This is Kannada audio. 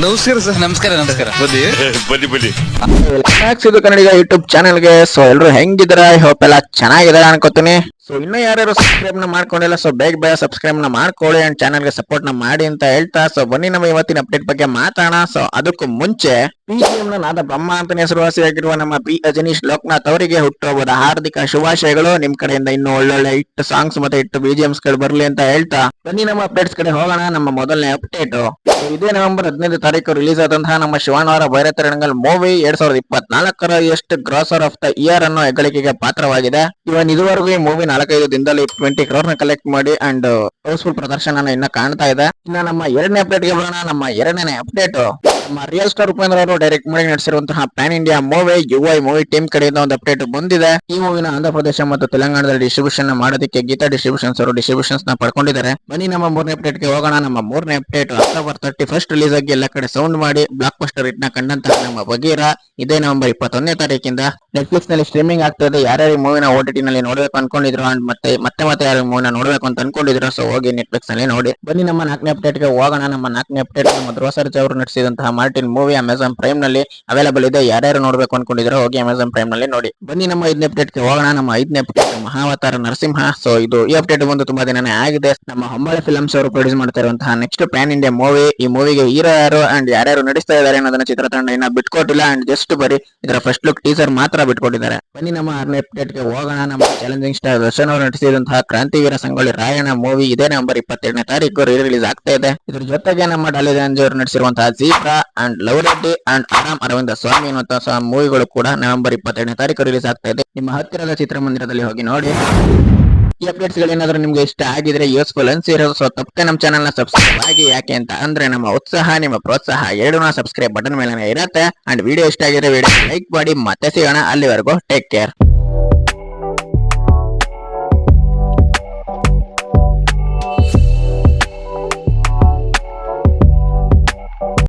ನಮಸ್ಕಾರ ಸರ್. ನಮಸ್ಕಾರ ನಮಸ್ಕಾರ. ಬನ್ನಿ. ಬನ್ನಿ ಬನ್ನಿ. ಇದು ಕನ್ನಡಿಗ ಯೂಟ್ಯೂಬ್ ಚಾನೆಲ್ಗೆ ಸೊ ಎಲ್ಲರೂ ಐ ಹೋಪ್ ಎಲ್ಲ ಚೆನ್ನಾಗಿದಾರ ಅನ್ಕೋತೀನಿ. ಸೊ ಇನ್ನ ಯಾರ್ಯಾರು ಸಬ್ಸ್ಕ್ರೈಬ್ನ ಮಾಡ್ಕೊಂಡಿಲ್ಲ ಸೊ ಬೇಗ ಬೇಗ ಸಬ್ಸ್ಕ್ರೈಬ್ನ ಮಾಡ್ಕೊಳ್ಳಿ ಅಂಡ್ ಚಾನಲ್ಗೆ ಸಪೋರ್ಟ್ನ ಮಾಡಿ ಅಂತ ಹೇಳ್ತಾ ಸೊ ಬನ್ನಿ ನಮ್ಮ ಇವತ್ತಿನ ಅಪ್ಡೇಟ್ ಬಗ್ಗೆ ಮಾತಾಡೋಣ. ಸೊ ಅದಕ್ಕೂ ಮುಂಚೆ ಪಿಜಿಎಂ ನ ನಾದ ಬ್ರಹ್ಮ ಅಂತಾನೆ ಹೆಸರುವಾಸಿಯಾಗಿರುವ ನಮ್ಮ ಪಿ ಅಜನೀಶ್ ಲೋಕನಾಥ್ ಅವರಿಗೆ ಹುಟ್ಟುಹಬ್ಬದ ಹಾರ್ದಿಕ ಶುಭಾಶಯಗಳು. ನಿಮ್ ಕಡೆಯಿಂದ ಇನ್ನು ಒಳ್ಳೊಳ್ಳೆ ಇಟ್ಟು ಸಾಂಗ್ಸ್ ಮತ್ತೆ ಇಟ್ಟು ಬಿಜಿಎಂಸ್ಗಳು ಬರ್ಲಿ ಅಂತ ಹೇಳ್ತಾ, ಬನ್ನಿ ನಮ್ಮ ಅಪ್ಡೇಟ್ಸ್ ಕಡೆ ಹೋಗೋಣ. ನಮ್ಮ ಮೊದಲನೇ ಅಪ್ಡೇಟ್ ಇದೇ ನವೆಂಬರ್ ಹದಿನೈದು ತಾರೀಕು ರಿಲೀಸ್ ಆದಂತಹ ನಮ್ಮ ಶಿವಾನವರ ಭೈರತರಂಗಲ್ ಮೂವಿ ಎರಡ್ ಸಾವಿರದ ಇಪ್ಪತ್ನಾಲ್ಕರ ಎಷ್ಟು ಗ್ರಾಸರ್ ಆಫ್ ದ ಇಯರ್ ಅನ್ನೋ ಹೆಗ್ಗಳಿಕೆಗೆ ಪಾತ್ರವಾಗಿದೆ. ಇವನ್ ಇದುವರೆಗೂ ಈ ಮೂವಿ ನಾಲ್ಕೈದು ದಿನದಲ್ಲಿ ಟ್ವೆಂಟಿ ಕ್ರೋರ್ನ ಕಲೆಕ್ಟ್ ಮಾಡಿ ಅಂಡ್ ಹೌಸ್ಫುಲ್ ಪ್ರದರ್ಶನ ಇನ್ನ ಕಾಣ್ತಾ ಇದೆ. ಇನ್ನ ನಮ್ಮ ಎರಡನೇ ಅಪ್ಡೇಟ್ಗೆ ಬರೋಣ. ನಮ್ಮ ಎರಡನೇ ಅಪ್ಡೇಟ್ ನಮ್ಮ ರಿಯಲ್ ಸ್ಟಾರ್ ಉಪೇಂದ್ರ ಅವರು ಡೈರೆಕ್ಟ್ ಮಾಡಿ ನಡೆಸಿರುವಂತಹ pan India movie U I movie team ಕಡೆಯಿಂದ ಒಂದು ಅಪ್ಡೇಟ್ ಬಂದಿದೆ. ಈ ಮೂವಿನ ಆಂಧ್ರ ಪ್ರದೇಶ ಮತ್ತು ತೆಲಂಗಾಣದಲ್ಲಿ ಡಿಸ್ಟ್ರಿಬ್ಯೂಷನ್ ಮಾಡೋದಕ್ಕೆ ಗೀತಾ ಡಿಸ್ಟ್ರಿಬ್ಯೂಷನ್ಸ್ ಅವರು ಡಿಸ್ಟ್ರಿಬ್ಯೂಷನ್ಸ್ನ ಪಡ್ಕೊಂಡಿದ್ದಾರೆ. ಬನ್ನಿ ನಮ್ಮ ಮೂರನೇ ಅಪ್ಡೇಟ್ಗೆ ಹೋಗೋಣ. ನಮ್ಮ ಮೂರನೇ update October thirty first release ಆಗಿ ಎಲ್ಲ ಕಡೆ ಸೌಂಡ್ ಮಾಡಿ ಬ್ಲಾಕ್ ಬಸ್ಟರ್ ಹಿಟ್ನ ಕಂಡಂತಹ ನಮ್ಮ ಬಗೀರ ಇದೇ ನವೆಂಬರ್ ಇಪ್ಪತ್ತೊಂದನೇ ತಾರೀಕಿಂದ ನೆಟ್ಫ್ಲಿಕ್ಸ್ನಲ್ಲಿ ಸ್ಟ್ರೀಮಿಂಗ್ ಆಗ್ತಾ ಇದೆ ಯಾರ್ಯಾರು ಮೂವಿನ ಓ ಟಿ ನಲ್ಲಿ ನೋಡ್ಬೇಕು ಅನ್ಕೊಂಡಿದ್ರು ಅಂಡ್ ಮತ್ತೆ ಮತ್ತೆ ಮತ್ತೆ ಯಾರು ಮೂವಿನ ನೋಡ್ಬೇಕು ಅಂತ ಅನ್ಕೊಂಡಿದ್ರು ಸೊ ಹೋಗಿ ನೆಟ್ಫ್ಲಿಕ್ಸ್ನಲ್ಲಿ ನೋಡಿ. ಬನ್ನಿ ನಮ್ಮ ನಾಲ್ಕನೇ ಅಪ್ಡೇಟ್ಗೆ ಹೋಗೋಣ. ನಮ್ಮ ನಾಲ್ಕನೇ ಅಪ್ಡೇಟ್ ನಮ್ಮ ಧ್ರುವ ಸರ್ಜ್ ಅವರು ನಡೆಸಿದಂತಹ ಮಾರ್ಟಿನ್ ಮೂವಿ ಅಮೆಝಾನ್ ಪ್ರೈಮ್ನಲ್ಲಿ ಅವೈಲೇಬಲ್ ಇದೆ. ಯಾರ್ಯಾರು ನೋಡ್ಬೇಕು ಅನ್ಕೊಂಡಿದ್ರು ಹೋಗಿ ಅಮೆಝಾನ್ ಪ್ರೈಮ್ನಲ್ಲಿ ನೋಡಿ. ಬನ್ನಿ ನಮ್ಮ ಐದನೇ ಅಪ್ಡೇಟ್ಗೆ ಹೋಗೋಣ. ನಮ್ಮ ಐದನೇ ಅಪ್ಡೇಟ್ ಮಹಾವತಾರ ನರಸಿಂಹ. ಸೊ ಇದು ಈ ಅಪ್ಡೇಟ್ ಬಂದು ತುಂಬಾ ದಿನನೇ ಆಗಿದೆ. ನಮ್ಮ ಹೊಂಬಳೆ ಫಿಲ್ಮ್ಸ್ ಅವರು ಪ್ರೊಡ್ಯೂಸ್ ಮಾಡ್ತಾ ಇರುವಂತಹ ನೆಕ್ಸ್ಟ್ ಪ್ಯಾನ್ ಇಂಡಿಯಾ ಮೂವಿ ಈ ಮೂವಿಗೆ ಹೀರೋ ಯಾರು ಅಂಡ್ ಯಾರ್ಯಾರು ನಡೆಸ್ತಾ ಇದ್ದಾರೆ ಅನ್ನೋದನ್ನ ಚಿತ್ರತಂಡ ಇನ್ನ ಬಿಟ್ಕೊಟ್ಟಿಲ್ಲ. ಅಂಡ್ ಜಸ್ಟ್ ಬರೀ ಇದರ ಫಸ್ಟ್ ಲುಕ್ ಟೀಸರ್ ಮಾತ್ರ ಬಿಟ್ಕೊಟ್ಟಿದ್ದಾರೆ ಬನ್ನಿ ನಮ್ಮ ಆರನೇ ಅಪ್ಡೇಟ್ಗೆ ಹೋಗೋಣ. ನಮ್ಮ ಚಾಲೆಂಜಿಂಗ್ ಸ್ಟಾರ್ ದರ್ಶನ್ ಅವರು ನಟಿಸಿದಂತಹ ಕ್ರಾಂತಿವೀರ ಸಂಗೊಳ್ಳಿ ರಾಯಣ್ಣ ಮೂವಿ ಇದೇ ನವೆಂಬರ್ ಇಪ್ಪತ್ತೆರಡನೇ ತಾರೀಕು ರಿಲೀಸ್ ಆಗ್ತಾ ಇದೆ. ಇದ್ರ ಜೊತೆಗೆ ನಮ್ಮ ಡಾಲಿ ಅವರು ನಟಿಸಿರುವಂತಹ Zebra and Love Reddy and Aaram Aravinda Swamy ಅನ್ನುವಂತಹ ಮೂವಿಗಳು ಕೂಡ ನವೆಂಬರ್ ಇಪ್ಪತ್ತೆರಡನೇ ತಾರೀಕು ರಿಲೀಸ್ ಆಗ್ತಾ ಇದೆ. ನಿಮ್ಮ ಹತ್ತಿರದ ಚಿತ್ರಮಂದಿರದಲ್ಲಿ ಹೋಗಿ ನೋಡಿ. ಈ ಅಪ್ಡೇಟ್ಸ್ ಏನಾದರೂ ನಿಮ್ಗೆ ಇಷ್ಟ ಆಗಿದ್ರೆ ಯೂಸ್ಫುಲ್ ಅನ್ಸಿರೋದು ಸೊ ತಪ್ಪದೆ ನಮ್ಮ ಚಾನಲ್ನ ಸಬ್ಸ್ಕ್ರೈಬ್ ಆಗಿ. ಯಾಕೆ ಅಂತ ಅಂದ್ರೆ ನಮ್ಮ ಉತ್ಸಾಹ, ನಿಮ್ಮ ಪ್ರೋತ್ಸಾಹ ಎರಡೂ ಸಬ್ಸ್ಕ್ರೈಬ್ ಬಟನ್ ಮೇಲೆ ಇರುತ್ತೆ. ಅಂಡ್ ವಿಡಿಯೋ ಇಷ್ಟ ಆಗಿದ್ರೆ ವಿಡಿಯೋ ಲೈಕ್ ಮಾಡಿ. ಮತ್ತೆ ಸಿಗೋಣ. ಅಲ್ಲಿವರೆಗೂ ಟೇಕ್ ಕೇರ್